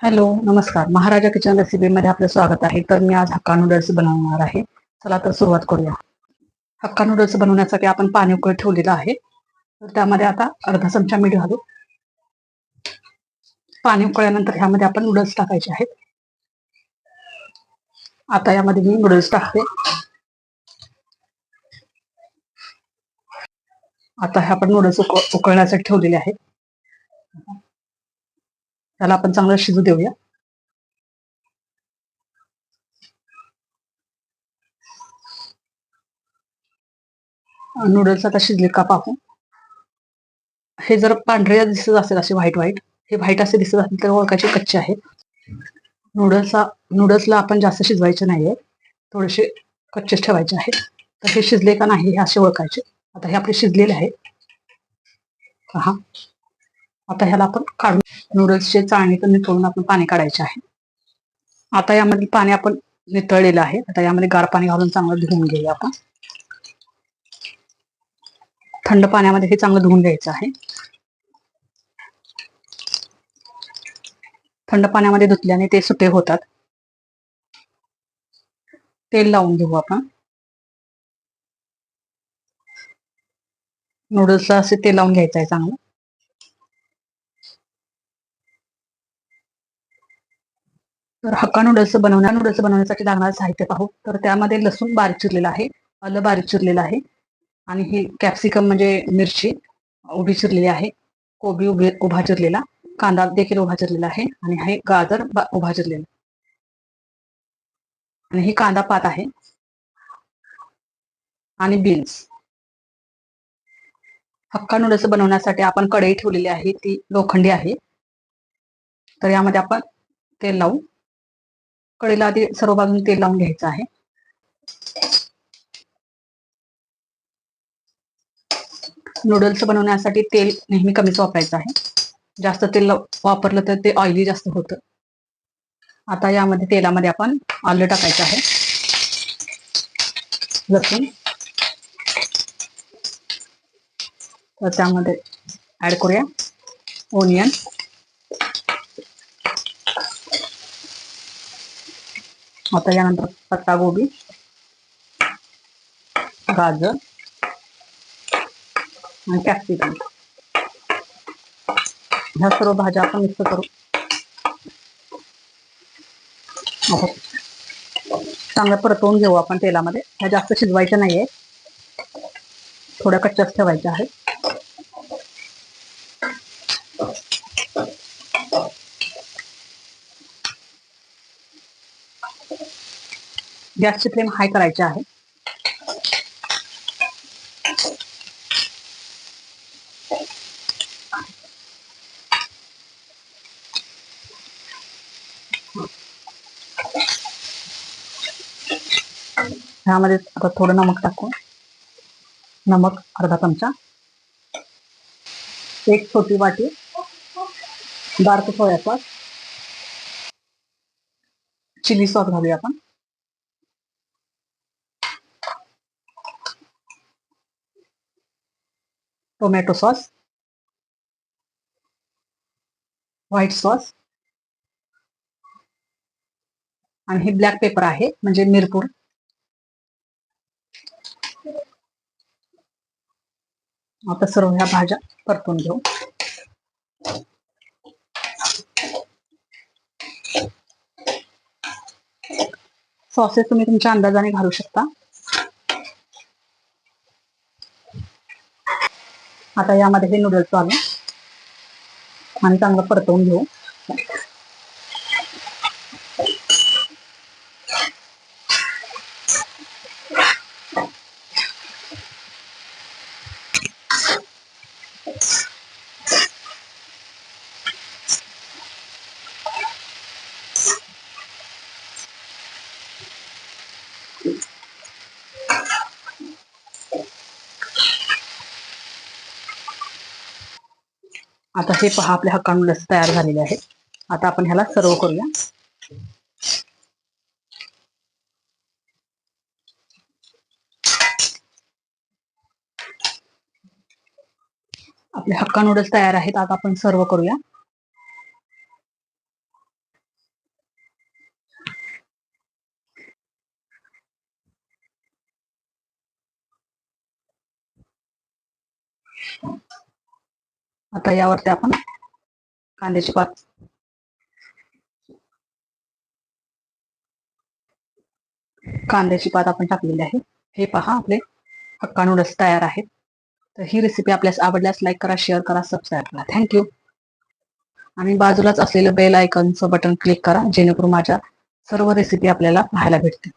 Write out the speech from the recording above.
Hello नमस्कार. महाराजा kitchen recipe मध्ये आपलं स्वागत आहे. तर मी आज हक्का नूडल्स बनवणार आहे. चला तर सुरुवात करूया. हक्का नूडल्स बनवण्यासाठी आपण पाणी उकळ ठेवलेलं आहे. तर त्यामध्ये आता अर्धा चमचा मीठ घालू. पाणी उकळल्यानंतर ह्यामध्ये आपण नूडल्स टाकायचे आहेत. आता यामध्ये मी नूडल्स टाकते. आता हे आपण नूडल्स उकळण्यासाठी ठेवलेले आहेत. त्याला आपण चांगलं शिजू देऊया. नूडल्स आता शिजले का पाहू हे जर पांढरे दिसत असेल असे व्हाईट व्हाईट हे व्हाईट असे दिसत असेल तर ओळखायचे कच्चे आहेत. नूडल्सला नूडल्सला आपण जास्त शिजवायचे नाहीये. थोडेसे कच्चेच ठेवायचे आहेत. तर हे शिजले का नाही हे असे ओळखायचे. आता हे आपले शिजलेले आहे पहा. आता ह्याला आपण काढून नूडल्सचे चाळणीतून निथळून आपण पाणी काढायचे आहे. आता यामध्ये पाणी आपण नितळलेलं आहे. आता यामध्ये गार पाणी घालून चांगलं धुवून घेऊया आपण. थंड पाण्यामध्ये हे चांगलं धुवून घ्यायचं आहे. थंड पाण्यामध्ये धुतल्याने ते सुटे होतात. तेल लावून घेऊ आपण. नूडल्सला असे तेल लावून घ्यायचं आहे चांगलं. तर हक्का नूडल्स बनवण्या नूडल्स बनवण्यासाठी लागणारं साहित्य पाहू. तर त्यामध्ये लसूण बारीक चिरलेला आहे आलं बारीक चिरलेलं आहे आणि ही कॅप्सिकम म्हणजे मिरची उभी चिरलेली आहे कोबी उभी उभा चिरलेला कांदा देखील उभा चिरलेला आहे आणि हे गाजर उभा चिरलेला. आणि ही कांदा पात आहे आणि बीन्स हक्का नूडल्स बनवण्यासाठी आपण कढई ठेवलेली आहे ती लोखंडी आहे. तर यामध्ये आपण तेल लावू. कडेला आधी सर्व बाजून तेल लावून घ्यायचं आहे. नूडल्स बनवण्यासाठी तेल नेहमी कमीच वापरायचं आहे. जास्त तेल वापरलं तर ते ऑइली जास्त होतं. आता यामध्ये तेलामध्ये आपण आलं टाकायचं आहे. लसूण. तर त्यामध्ये ऍड करूया. ओनियन आता यानंतर पत्ता गोबी गाजर आणि कॅप्सिकम. ह्या सर्व भाज्या आपण मिक्स करू. हो. चांगलं परतवून घेऊ आपण तेलामध्ये. ह्या जास्त शिजवायच्या नाहीये. थोड्या कच्च्याच ठेवायच्या आहेत. गॅसची फ्लेम हाय करायची आहे. ह्यामध्ये आता थोडं नमक टाकू नमक अर्धा चमचा, एक छोटी वाटी डार्क सोया चिली सॉस घालूया आपण. टोमॅटो सॉस व्हाईट सॉस आणि हे ब्लॅक पेपर आहे, म्हणजे मिरपूर. आता सर्व ह्या भाज्या परतून घेऊ. सॉसेस तुम्ही तुमच्या अंदाजाने घालू शकता. आता यामध्ये हे नूडल्स आले आणि चांगलं परतवून घेऊ आता हे पहा आपल्या हक्का नूडल्स तयार झालेले आहेत. आता आपण ह्याला सर्व करूया. आपले हक्का नूडल्स तयार आहेत आता आपण सर्व करूया. आता यावरती आपण कांद्याची पात कांद्याची पात आपण टाकलेली आहे. हे पहा आपले हक्का नूडल्स तयार आहेत. तर ही रेसिपी आपल्यास आवडल्यास लाईक करा शेअर करा सबस्क्राईब करा. थँक्यू आणि बाजूलाच असलेलं बेल आयकनचं बटन क्लिक करा जेणेकरून माझ्या सर्व रेसिपी आपल्याला पाहायला भेटतील.